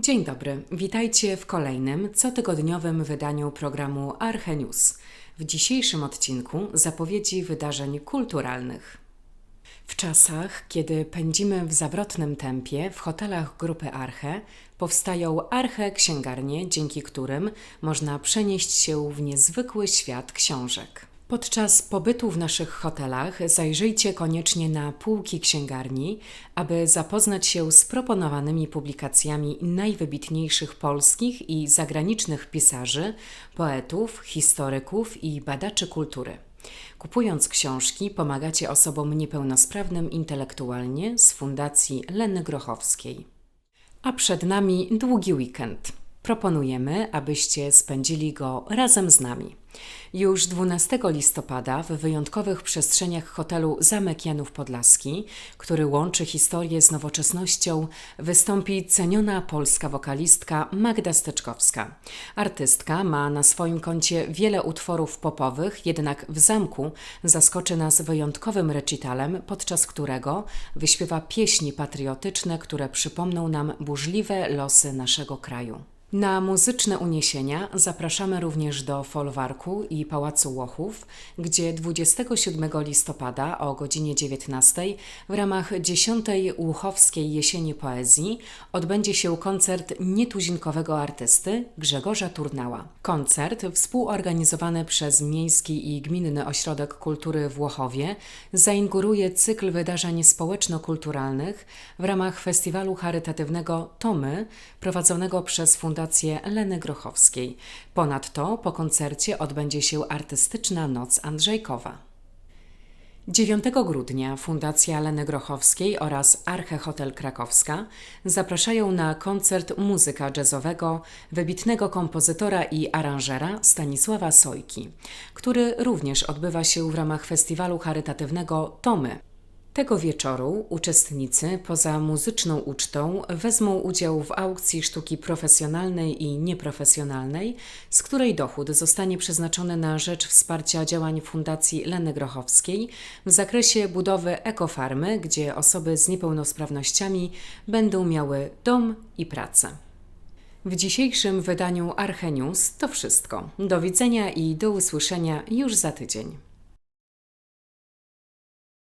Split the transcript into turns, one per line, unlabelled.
Dzień dobry, witajcie w kolejnym cotygodniowym wydaniu programu Archenius. W dzisiejszym odcinku zapowiedzi wydarzeń kulturalnych. W czasach, kiedy pędzimy w zawrotnym tempie w hotelach grupy Arche, powstają Arche księgarnie, dzięki którym można przenieść się w niezwykły świat książek. Podczas pobytu w naszych hotelach zajrzyjcie koniecznie na półki księgarni, aby zapoznać się z proponowanymi publikacjami najwybitniejszych polskich i zagranicznych pisarzy, poetów, historyków i badaczy kultury. Kupując książki, pomagacie osobom niepełnosprawnym intelektualnie z Fundacji Leny Grochowskiej. A przed nami długi weekend. Proponujemy, abyście spędzili go razem z nami. Już 12 listopada w wyjątkowych przestrzeniach hotelu Zamek Janów Podlaski, który łączy historię z nowoczesnością, wystąpi ceniona polska wokalistka Magda Steczkowska. Artystka ma na swoim koncie wiele utworów popowych, jednak w zamku zaskoczy nas wyjątkowym recitalem, podczas którego wyśpiewa pieśni patriotyczne, które przypomną nam burzliwe losy naszego kraju. Na muzyczne uniesienia zapraszamy również do Folwarku i Pałacu Łochów, gdzie 27 listopada o godzinie 19 w ramach 10. Łuchowskiej Jesieni Poezji odbędzie się koncert nietuzinkowego artysty Grzegorza Turnała. Koncert współorganizowany przez Miejski i Gminny Ośrodek Kultury w Łochowie zainguruje cykl wydarzeń społeczno-kulturalnych w ramach festiwalu charytatywnego Tomy prowadzonego przez Fundację Fundację Leny Grochowskiej. Ponadto po koncercie odbędzie się artystyczna noc Andrzejkowa. 9 grudnia Fundacja Leny Grochowskiej oraz Arche Hotel Krakowska zapraszają na koncert muzyka jazzowego wybitnego kompozytora i aranżera Stanisława Sojki, który również odbywa się w ramach festiwalu charytatywnego Tomy tego wieczoru uczestnicy poza muzyczną ucztą wezmą udział w aukcji sztuki profesjonalnej i nieprofesjonalnej, z której dochód zostanie przeznaczony na rzecz wsparcia działań Fundacji Leny Grochowskiej w zakresie budowy ekofarmy, gdzie osoby z niepełnosprawnościami będą miały dom i pracę. W dzisiejszym wydaniu Archenius to wszystko. Do widzenia i do usłyszenia już za tydzień.